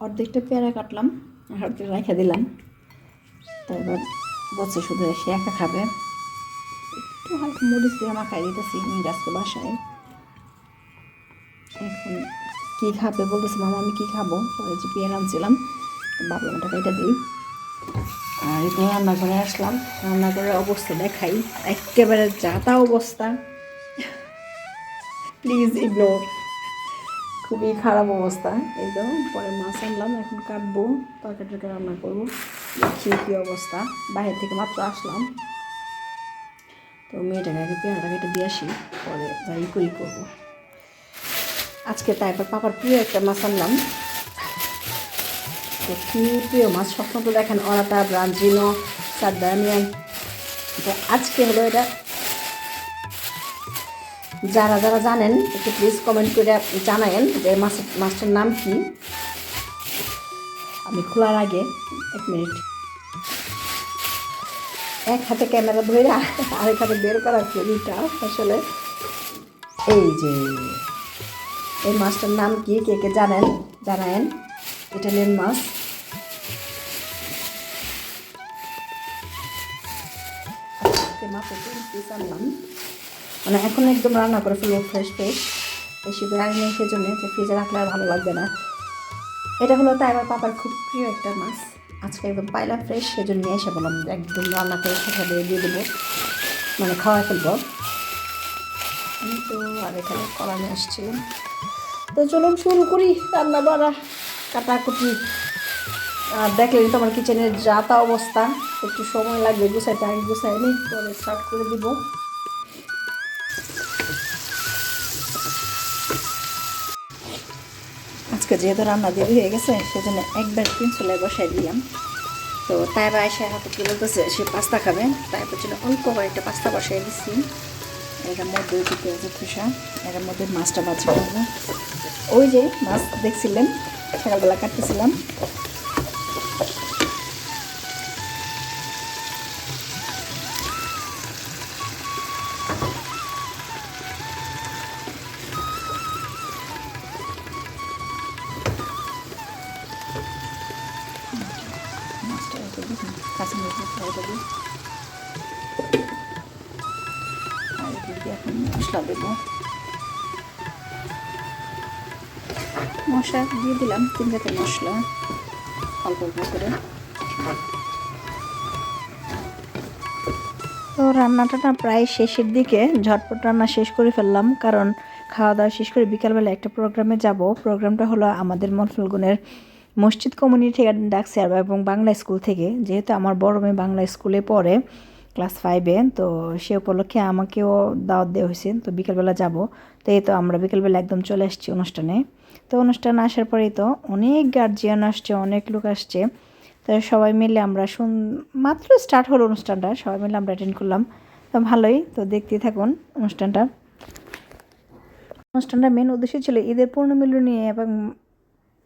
অর্ধেকটা পেয়ারা কাটলাম, আর অর্ধেক রেখে দিলাম। তারপর বলছে শুধু এসে একা খাবে। একটু হালকা মরিচ দিয়ে মাখাই দিতেছি মিরাজকে বাসায়। এখন কী খাবে বলতেছে, মামা, আমি কী খাব? পরে যে পেয়ারা আনছিলাম, তো ভাবলাম এটা এটা দিই। আর এটা রান্নাঘরে আসলাম। রান্নাঘরের অবস্থা দেখাই। একেবারে যাতা অবস্থা। প্লিজ ইগনোর খুবই খারাপ অবস্থা। এই তো, পরে মাছ আনলাম, এখন কাটবো, তরকারি টরকারি রান্না করব। দেখি কী অবস্থা, বাইরে থেকে মাত্র আসলাম। তো মেয়েটাকে আগে পেয়ারাটা কেটে দিয়ে আসি, পরে যাই করি করব। আজকে তারপর পাপার প্রিয় একটা মাছ আনলাম। তো কী প্রিয় মাছ সবসময় তো দেখেন অরাটা ব্রাঞ্জিনো সারদানিয়ান তো আজকে হলো এটা যারা যারা জানেন, একটু প্লিজ কমেন্ট করে জানায়েন যে মাছের মাছটার নাম কি। আমি খোলার আগে এক মিনিট। এক হাতে ক্যামেরা ধরে আরেক হাতে বের করার ফেরিটা আসলে। এই যে, এই মাছটার নাম কি, কে কে জানেন? জানায়েন। ইটালিয়ান মাছ। পিস আনলাম। মানে এখন একদম রান্না করে ফেলব ফ্রেশ ফ্রেশ বেশি আনি নেই, সেজন্য যে ফ্রিজে রাখলে আর ভালো লাগবে না। এটা হলো তাই আমার পাপার খুব প্রিয় একটা মাছ। আজকে একদম পাইলা ফ্রেশ সেজন্য নিয়ে এসে বললাম একদম রান্না করে সেখানে দিয়ে দিয়ে দেবো। মানে খাওয়া ফেলব। আমি তো, আর এখানে কলা নিয়ে আসছিলাম তো চলুন শুরু করি রান্না বাড়া, কাটাকুটি। আর দেখলেন তো আমার কিচেনের যাতা অবস্থা। একটু সময় লাগবে, গুছাইতে আগে গুছাই নি পরে স্টার্ট করে দিব। আজকে যেহেতু রান্না দেরি হয়ে গেছে, সেজন্য একবার তিন চুলায় বসাই দিলাম। তো তাইবা এসে হাতে কি বলতেছে, সে পাস্তা খাবে। তাই বলছিল অল্প কয়েকটা পাস্তা বসাই দিচ্ছি এর মধ্যে পেঁয়াজের খোসা, এর মধ্যে মাছটা করব ওই যে মাছ দেখছিলেন, সকালবেলা কাটতেছিলাম। মশলা দিয়ে দিলাম, তিন জাতের মশলা, অল্প অল্প করে। তো রান্নাটা না প্রায় শেষের দিকে, ঝটপট রান্না শেষ করে ফেললাম, কারণ খাওয়া দাওয়া শেষ করে বিকালবেলা একটা প্রোগ্রামে যাব। প্রোগ্রামটা হলো আমাদের মনফুলগুনের মসজিদ কমিউনিটি গার্ডেন ডাকছে আর এবং বাংলা স্কুল থেকে, যেহেতু আমার বড় মেয়ে বাংলা স্কুলে পড়ে ক্লাস ফাইভে তো সে উপলক্ষে আমাকেও দাওয়াত দেওয়া হয়েছে, তো বিকেলবেলা যাব। তো এই তো আমরা বিকেলবেলা একদম চলে আসছি অনুষ্ঠানে। তো অনুষ্ঠান আসার পরেই তো অনেক গার্জিয়ান আসছে, অনেক লোক আসছে। তো সবাই মিলে আমরা শুন মাত্র স্টার্ট হলো অনুষ্ঠানটা, সবাই মিলে আমরা অ্যাটেন্ড করলাম। তো ভালোই, তো দেখতে থাকুন অনুষ্ঠানটা। অনুষ্ঠানটা মেন উদ্দেশ্য ছিল ঈদের পূর্ণমিলনী এবং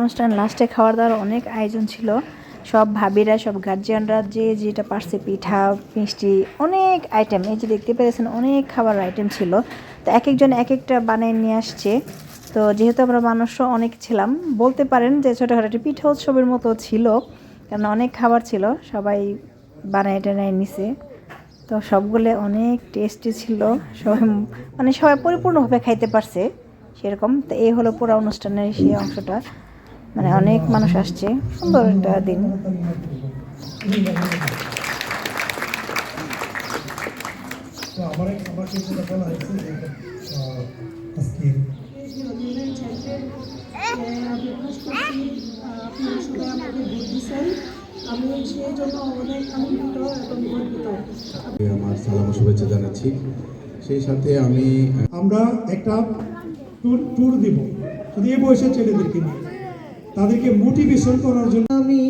অনুষ্ঠান লাস্টে খাওয়ার দাওয়ার অনেক আয়োজন ছিল। সব ভাবিরা, সব গার্জিয়ানরা যে যেটা পারছে, পিঠা, মিষ্টি, অনেক আইটেম এই যে দেখতে পেয়েছেন অনেক খাবার আইটেম ছিল। তো এক একজন এক একটা বানিয়ে নিয়ে আসছে। তো যেহেতু আমরা মানুষও অনেক ছিলাম, বলতে পারেন যে ছোটোখাটো পিঠা উৎসবের মতো ছিল, কারণ অনেক খাবার ছিল, সবাই বানায় টানায় নিছে। তো সবগুলো অনেক টেস্টি ছিল। সবাই মানে সবাই পরিপূর্ণভাবে খাইতে পারছে সেরকম। তো এই হলো পুরো অনুষ্ঠানের সেই অংশটা। মানে অনেক মানুষ আসছে। সুন্দর একটা দিন। আমার সালাম শুভেচ্ছা জানাচ্ছি। সেই সাথে আমি আমরা একটা ট্যুর ট্যুর দিব। শুধু এই বয়সের ছেলেদেরকে নিয়ে। তাদেরকে মোটিভেশন করার জন্য আমি